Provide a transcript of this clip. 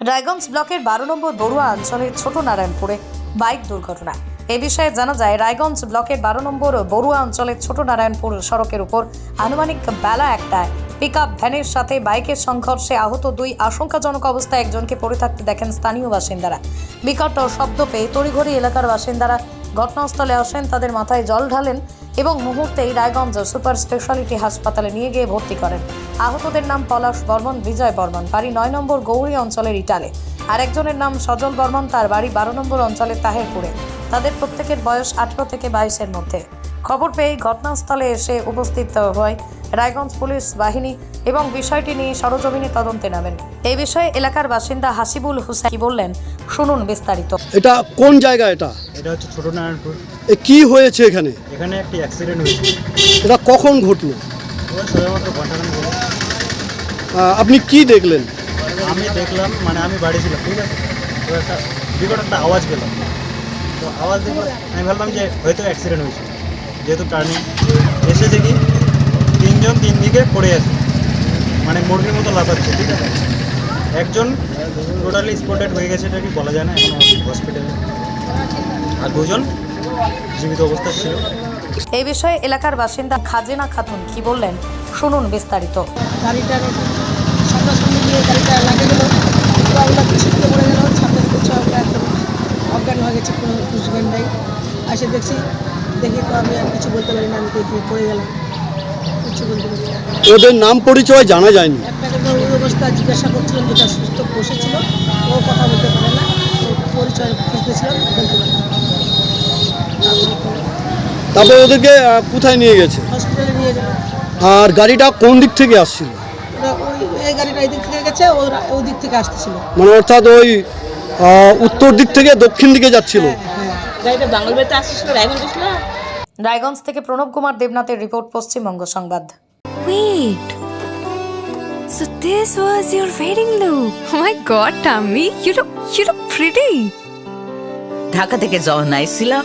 রায়গঞ্জ ব্লকের বারো নম্বর বড়ুয়া অঞ্চলের ছোট নারায়ণপুরে বাইক দুর্ঘটনা। এ বিষয়ে জানা যায়, রায়গঞ্জ ব্লকের বারো নম্বর বড়ুয়া অঞ্চলের ছোট নারায়ণপুর সড়কের উপর আনুমানিক বেলা একটায় পিক ভ্যানের সাথে বাইকের সংঘর্ষে আহত দুই আশঙ্কাজনক অবস্থায় একজনকে পড়ে থাকতে দেখেন স্থানীয় বাসিন্দারা। বিকট শব্দ পেয়ে তড়িঘড়ি এলাকার বাসিন্দারা ঘটনাস্থলে আসেন, তাদের মাথায় জল ঢালেন এবং মুহূর্তেই রায়গঞ্জ সুপার স্পেশালিটি হাসপাতালে নিয়ে গিয়ে ভর্তি করেন। আহতদের নাম পলাশ বর্মন বিজয় বর্মন। বাড়ি নয় নম্বর গৌরী অঞ্চলের ইটালে। আর একজনের নাম সজল বর্মন তার বাড়ি বারো নম্বর অঞ্চলের তাহেরপুরে। তাদের প্রত্যেকের বয়স আঠারো থেকে বাইশের মধ্যে। খবর পেয়ে ঘটনাস্থলে এসে উপস্থিত হয় রায়গঞ্জ পুলিশ বাহিনী এবং বিষয়টি নিয়ে সরজমিনে তদন্তে নামেন। এই বিষয়ে এলাকার বাসিন্দা হাসিবুল হুসাইন বললেন শুনুন বিস্তারিত। এটা কোন জায়গা এটা? এটা হচ্ছে ছোট নারায়ণপুর। কি হয়েছে এখানে? এখানে একটি অ্যাক্সিডেন্ট হয়েছে। এটা কখন ঘটলো? আপনি কি দেখলেন? আমি দেখলাম মানে আমি বাড়ি ছিলাম ঠিক আছে? তো একটা বিকট একটা আওয়াজ পেলাম। তো আওয়াজ দেখে আমি ভাবলাম যে হয়তো অ্যাক্সিডেন্ট হয়েছে। যেহেতু টার্নিং এসে দেখি তিনজন তিন দিকে পড়ে আছে। মানে মুরগির মতো লাফাচ্ছে ঠিক আছে? একজন টোটালি স্পটেড হয়ে গেছে এটা কি বলা যায় না? এখন হসপিটালে আর দুজন জীবিত অবস্থা ছিল। এই বিষয়ে এলাকার বাসিন্দা খাজেনা খাতুন কি বললেন শুনুন বিস্তারিত। গাড়িটার গাড়িটা লাগে গেলো আমরা ছিটকে পড়ে গেল সামনে কিছু আমরা একদম অজ্ঞান হয়ে গেছে কোনো বুঝবেন নাই। এসে দেখছি দেখি তো আমি আর কিছু বলতে পারি না আমি পড়ে গেলাম। কিছু বলতে পারি না। ওদের নাম পরিচয় জানা যায়নি। একটাকে অবস্থা জিজ্ঞাসা করছিলাম যেটা সুস্থ বসেছিল ও কথা বলতে পারে না ও পরিচয় খুঁজতেছিলাম বলতে পারে না তারপরে ওদেরকে কোথায় নিয়ে গেছে? হসপিটালে নিয়ে যাব। আর গাড়িটা কোন দিক থেকে আসছিল? এই গাড়িটা এই দিক থেকে গেছে ওই দিক থেকে আসতেছিল। মানে অর্থাৎ ওই উত্তর দিক থেকে দক্ষিণ দিকে যাচ্ছিল। হ্যাঁ গাড়িটা বাঙালবাড়িতে আসছিল রায়গঞ্জ রায়গঞ্জ থেকে প্রণব কুমার দেবনাথের রিপোর্ট পশ্চিমবঙ্গ সংবাদ। Wait. So this was your wedding look. Oh my god, Tammy, you look you look pretty. Dhaka থেকে যখন আইছিলাম